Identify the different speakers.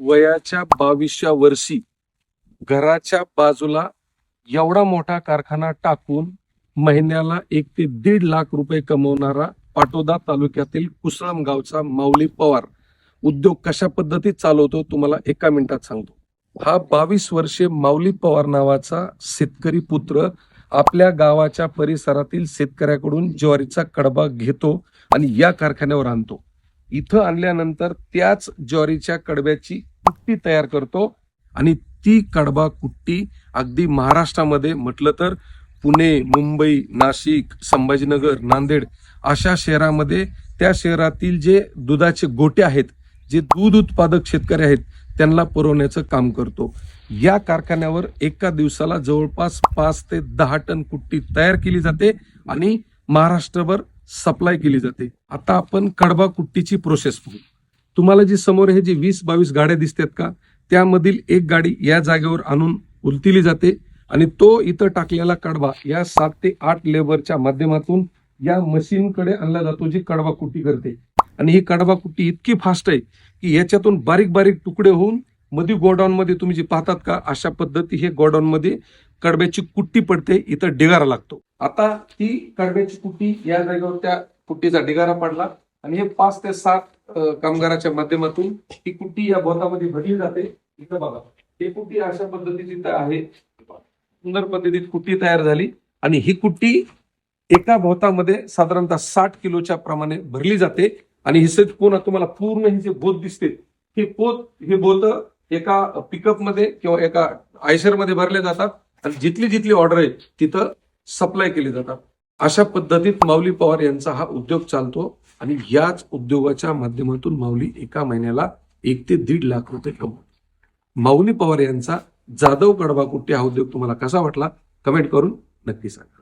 Speaker 1: वयाच्या बावीसच्या वर्षी घराच्या बाजूला एवढा मोठा कारखाना टाकून महिन्याला एक ते दीड लाख रुपये कमवणारा पाटोदा तालुक्यातील कुसळम गावचा माऊली पवार उद्योग कशा पद्धतीत चालवतो तुम्हाला एका मिनिटात सांगतो. हा बावीस वर्षे माऊली पवार नावाचा शेतकरी पुत्र आपल्या गावाच्या परिसरातील शेतकऱ्याकडून ज्वारीचा कडबा घेतो आणि या कारखान्यावर आणतो. इथं आणल्यानंतर त्याच ज्वारीच्या कडब्याची कुट्टी तयार करतो आणि ती कडबा कुट्टी अगदी महाराष्ट्रामध्ये म्हटलं तर पुणे मुंबई नाशिक संभाजीनगर नांदेड अशा शहरामध्ये त्या शहरातील जे दुधाचे गोटे आहेत जे दूध उत्पादक शेतकरी आहेत त्यांना पुरवण्याचं काम करतो. या कारखान्यावर एका दिवसाला जवळपास पाच ते दहा टन कुट्टी तयार केली जाते आणि महाराष्ट्रभर सप्लाय केली जाते. आता आपण कडबा कुट्टीची प्रोसेस पाहू. तुम्हाला जी समोर हे जी वीस बावीस गाड्या दिसतात का त्यामधील एक गाडी या जागेवर आणून उलतीली जाते आणि तो इथं टाकलेला कडवा या सात ते आठ लेबरच्या माध्यमातून या मशीनकडे आणला जातो जी कडवा कुट्टी करते. आणि ही कडवा कुट्टी इतकी फास्ट आहे की याच्यातून बारीक बारीक तुकडे होऊन मध्ये गोडाऊनमध्ये तुम्ही जी पाहतात का अशा पद्धती हे गोडाऊनमध्ये कडब्याची कुट्टी पडते इथं डिगारा लागतो. आता ती कडब्याची कुट्टी या जागेवर त्या कुट्टीचा डिगारा पडला आणि हे पाच ते सात कामगाराच्या माध्यमातून ही कुट्टी या बोतामध्ये भरली जाते. इथं बघा ही कुट्टी अशा पद्धतीची आहे. सुंदर पद्धतीत कुट्टी तयार झाली आणि ही कुट्टी एका भोवतामध्ये साधारणतः साठ किलोच्या प्रमाणे भरली जाते. आणि हिसे पुन्हा तुम्हाला पूर्ण हे जे बोत दिसते हे पोत हे बोत एका पिकअपमध्ये किंवा एका आयशरमध्ये भरले जातात आणि जिथली जिथली ऑर्डर आहे तिथं सप्लाय केली जातात. अशा पद्धतीत माऊली पवार यांचा हा उद्योग चालतो. आणि याच उद्योगाच्या माध्यमातून माऊली एका महिन्याला एक ते दीड लाख रुपये कमवतो माऊली पवार यांचा जाधव कडबा कुट्टी हा उद्योग तुम्हाला कसा वाटला? कमेंट करून नक्की सांगा.